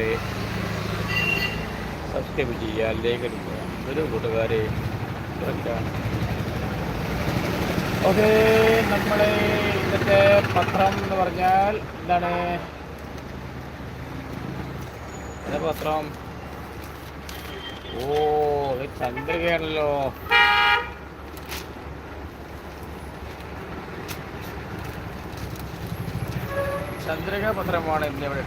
ചെയ്യണ്ട് സബ്സ്ക്രൈബ് ചെയ്യുക ലേക്ക് എടുക്കുക. ഒരു കൂട്ടുകാരെ ഓക്കെ നമ്മൾ ഇന്നത്തെ പത്രം എന്ന് പറഞ്ഞാൽ എന്താണ്? പത്രം? ഓ ഇത് ചന്ദ്രികയാണല്ലോ. ചന്ദ്രിക പത്രമാണ് ഇന്ന് ഇവിടെ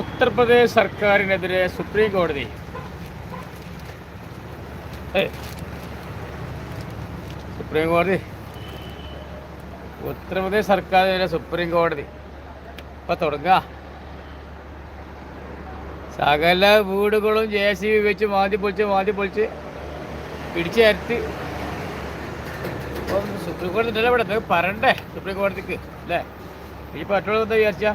ഉത്തർപ്രദേശ് സർക്കാരിനെതിരെ സുപ്രീം കോടതി. സുപ്രീം കോടതി. ഉത്തർപ്രദേശ് സർക്കാരിനെതിരെ സുപ്രീം കോടതി. ഇപ്പൊ തുടങ്ങ. സകല വീടുകളും ജെ സി ബി വെച്ച് മാതി പൊളിച്ച് മാതി പൊളിച്ച് പിടിച്ചു തരത്തി സുപ്രീം കോടതി ഇവിടെ പറയണ്ടേ സുപ്രീം കോടതിക്ക് അല്ലേ? ഈ പറ്റുള്ളൂ എന്താ വിചാരിച്ച?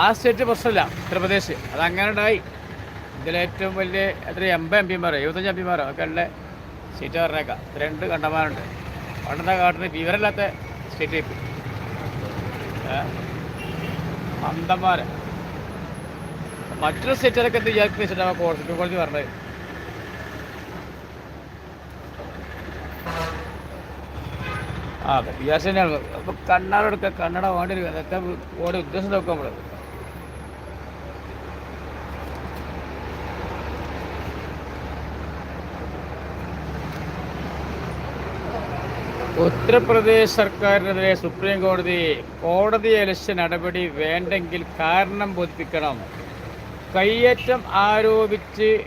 ആ സ്റ്റേറ്റ് പ്രശ്നമില്ല ഉത്തർപ്രദേശ് അതങ്ങനെ ഉണ്ടായി. ഇതിലേറ്റവും വലിയ എത്ര എൺപത് എം പിമാരോ എഴുപത്തഞ്ച് എം പിമാരോ ഒക്കെ ഉള്ള സീറ്റ് പറഞ്ഞേക്കാം രണ്ട് കണ്ടമാനുണ്ട്. പണ്ടത്തെ കാട്ടിന് വിവരമില്ലാത്ത സ്റ്റേറ്റ് ടൈപ്പ് അന്തന്മാരെ മറ്റൊരു സ്റ്റേറ്റുകളൊക്കെ എന്ത് വിചാരിക്കുന്ന വെച്ചിട്ടാണ് കോടതി കോളേജ് പറഞ്ഞത്. ആ വിചാരിച്ചു തന്നെയാണ്. അപ്പോൾ കണ്ണാടെടുക്കുക കണ്ണട വേണ്ടി അതൊക്കെ ഓരോ ഉദ്ദേശം നോക്കാം ഉത്തർപ്രദേശ് സർക്കാരിനെതിരെ സുപ്രീം കോടതി കോടതി അലക്ഷ്യ നടപടി വേണ്ടെങ്കിൽ കാരണം ബോധിപ്പിക്കണം. കയ്യേറ്റം ആരോപിച്ച്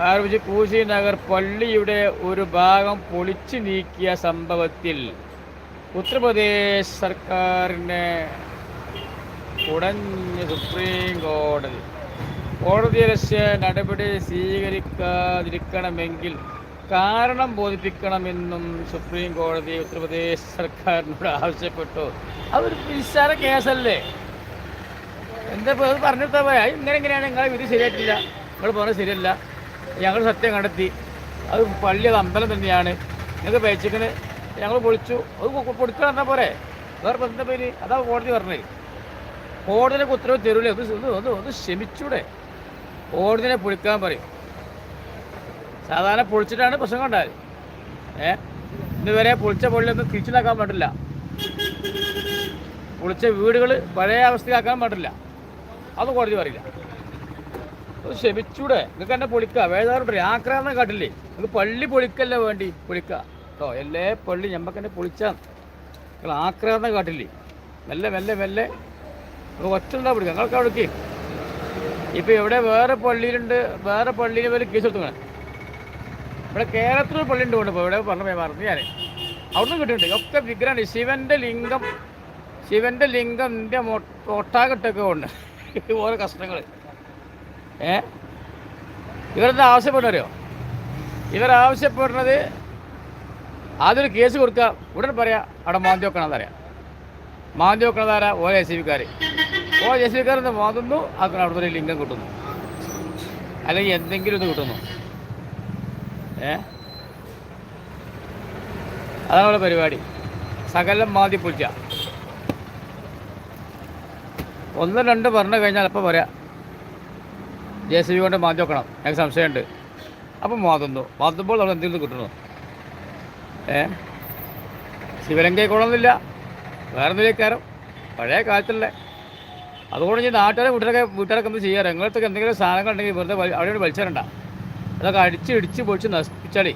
ആരോപിച്ച് കൂശി നഗർ പള്ളിയുടെ ഒരു ഭാഗം പൊളിച്ചു നീക്കിയ സംഭവത്തിൽ ഉത്തർപ്രദേശ് സർക്കാരിനെ ഉടഞ്ഞ് സുപ്രീം കോടതി കോടതി അലക്ഷ്യ നടപടി സ്വീകരിക്കാതിരിക്കണമെങ്കിൽ കാരണം ബോധിപ്പിക്കണമെന്നും സുപ്രീം കോടതി ഉത്തർപ്രദേശ് സർക്കാരിനോട് ആവശ്യപ്പെട്ടു. അതൊരു നിസ്സാര കേസല്ലേ? എന്താ അത് പറഞ്ഞിട്ട് പോയാ ഇങ്ങനെ ഇങ്ങനെയാണ്. നിങ്ങളെ വിധി ശരിയായിട്ടില്ല. നിങ്ങൾ പറഞ്ഞത് ശരിയല്ല. ഞങ്ങൾ സത്യം കണ്ടെത്തി. അത് പള്ളി അത് അമ്പലം തന്നെയാണ്. നിങ്ങൾക്ക് പേച്ചിക്കന് ഞങ്ങൾ പൊളിച്ചു. അത് പൊടിക്കാൻ എന്നാൽ പോരെ? വേറെ എന്താ പേര്? അതാ കോടതി പറഞ്ഞത്. കോടതിനെ ഉത്തരവ് തരൂലേ? ഒന്ന് ഒന്ന് ഒന്ന് ക്ഷമിച്ചൂടെ. കോടതിനെ പൊളിക്കാൻ പറയും. സാധാരണ പൊളിച്ചിട്ടാണ് പ്രശ്നം കൊണ്ടായത് ഏ? ഇന്നുവരെ പൊളിച്ച പൊള്ളിയൊന്നും തിരിച്ചിലാക്കാൻ പാടില്ല. പൊളിച്ച വീടുകൾ പഴയ അവസ്ഥയിലാക്കാൻ പാടില്ല. അത് കോടതി പറയില്ല. അത് ക്ഷമിച്ചൂടെ. നിങ്ങൾക്ക് എന്നെ പൊളിക്കുക വേദാറുണ്ട് ആക്രമണം കാട്ടില്ലേ? നിങ്ങൾക്ക് പള്ളി പൊളിക്കല്ല വേണ്ടി? പൊളിക്കുക കേട്ടോ എല്ലേ പള്ളി ഞമ്മക്ക് എന്നെ പൊളിച്ചാൽ നിങ്ങൾ ആക്രമണം കാട്ടില്ലേ? മെല്ലെ മെല്ലെ മെല്ലെ. നിങ്ങൾ ഒറ്റ ഉണ്ടാ പിടിക്കുക നിങ്ങൾക്ക് അവിടേക്ക്. ഇപ്പം ഇവിടെ വേറെ പള്ളിയിലുണ്ട്. വേറെ പള്ളിയിൽ വരെ കേസ് എടുത്തുങ്ങനെ ഇവിടെ കേരളത്തിൽ പള്ളി ഉണ്ട് കൊണ്ട് ഇവിടെ പറഞ്ഞ പറഞ്ഞു ഞാൻ അവിടുന്ന് കിട്ടുന്നുണ്ട് ഒക്കെ വിഗ്രഹമാണ് ശിവന്റെ ലിംഗം ശിവന്റെ ലിംഗം എന്റെ ഒട്ടാകട്ടൊക്കെ ഉണ്ട്. ഓരോ കഷ്ണങ്ങൾ ഏ? ഇവരെന്താ ആവശ്യപ്പെടുന്നവരോ? ഇവരാവശ്യപ്പെടുന്നത് ആദ്യം കേസ് കൊടുക്കുക. ഉടൻ പറയാം അവിടെ മാന്തി വെക്കണം പറയാം മാന്തി വെക്കണതാരാ ഓ എസ് സി ബിക്കാർ ഓ എസ് ബിക്കാരെന്ന് മാന്തുന്നു ആക്കണം അവിടുന്ന് ഒരു ലിംഗം കിട്ടുന്നു. അല്ലെങ്കിൽ എന്തെങ്കിലും ഇത് കിട്ടുന്നു. ഏ? അതാണ് നമ്മുടെ പരിപാടി. സകലം മാതി പൂജ ഒന്ന് രണ്ട് പറഞ്ഞു കഴിഞ്ഞാൽ അപ്പം പറയാം. ജെ സി ബി കൊണ്ട് മാറ്റി വെക്കണം. ഞങ്ങൾക്ക് സംശയമുണ്ട്. അപ്പം മാതുന്നു. മാതുമ്പോൾ നമ്മൾ എന്തെങ്കിലും കിട്ടണോ? ഏ? ശിവലങ്കയിൽ കൊള്ളൊന്നുമില്ല വേറെ എന്തെങ്കിലും പഴയ കാലത്തുള്ള അതുകൊണ്ട് ഞാൻ നാട്ടുകാരെ വീട്ടിലൊക്കെ വീട്ടുകാരൊക്കെ എന്ത് ചെയ്യാറ് നിങ്ങളടുത്തൊക്കെ എന്തെങ്കിലും സാധനങ്ങൾ ഉണ്ടെങ്കിൽ വെറുതെ അവിടെ വലിച്ചേരണ്ട. അതൊക്കെ അടിച്ച് ഇടിച്ച് പൊളിച്ച് നശിപ്പിച്ചാളി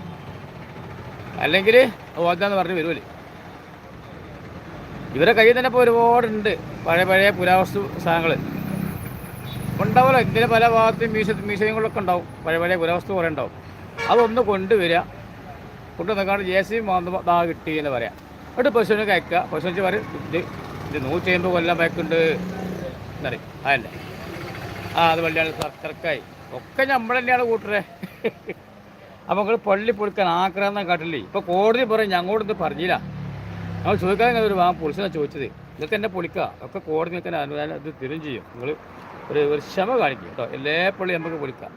അല്ലെങ്കിൽ ഓതാന്ന് പറഞ്ഞ് വരുമല്ലേ ഇവരെ കയ്യിൽ തന്നെ ഇപ്പോൾ ഒരുപാടുണ്ട്. പഴയ പഴയ പുരാവസ്തു സാധനങ്ങൾ ഉണ്ടാവുമല്ലോ. ഇന്ത്യയിലെ പല ഭാഗത്തും മീശ മീശയങ്ങളൊക്കെ ഉണ്ടാവും. പഴയ പഴയ പുരാവസ്തു കുറേ ഉണ്ടാവും. അതൊന്ന് കൊണ്ടുവരിക. കൊണ്ടുവന്നേക്കാണ്ട് ജെ സി മാന്ത ദാ കിട്ടി എന്ന് പറയാം. എന്നിട്ട് പശുവിനെ കയക്കുക പശു വെച്ച് പറയും ഇത് ഇത് നൂറ്റി അമ്പത് കൊല്ലം ബാക്കുണ്ട്. എന്നറിയും അതല്ലേ? ആ അത് വള്ളിയാണ് സർക്കാർക്കായി. ഒക്കെ നമ്മൾ തന്നെയാണ് കൂട്ടരെ. അപ്പോൾ നിങ്ങൾ പള്ളി പൊളിക്കാൻ ആഗ്രഹം കാട്ടില്ലേ? ഇപ്പോൾ കോടതി പറയും ഞങ്ങളോട് പറഞ്ഞില്ല. ഞങ്ങൾ ചോദിക്കാൻ ഒരു വാ പൊളിച്ചാണ് ചോദിച്ചത്. നിങ്ങൾക്ക് എന്നെ പൊളിക്കുക ഒക്കെ കോടതി നിൽക്കാൻ അനുവാദം ഇത് തിരും ചെയ്യും. നിങ്ങൾ ഒരു ഒരു ക്ഷമ കാണിക്കും കേട്ടോ. എല്ലാ പള്ളി നമുക്ക് പൊളിക്കാം.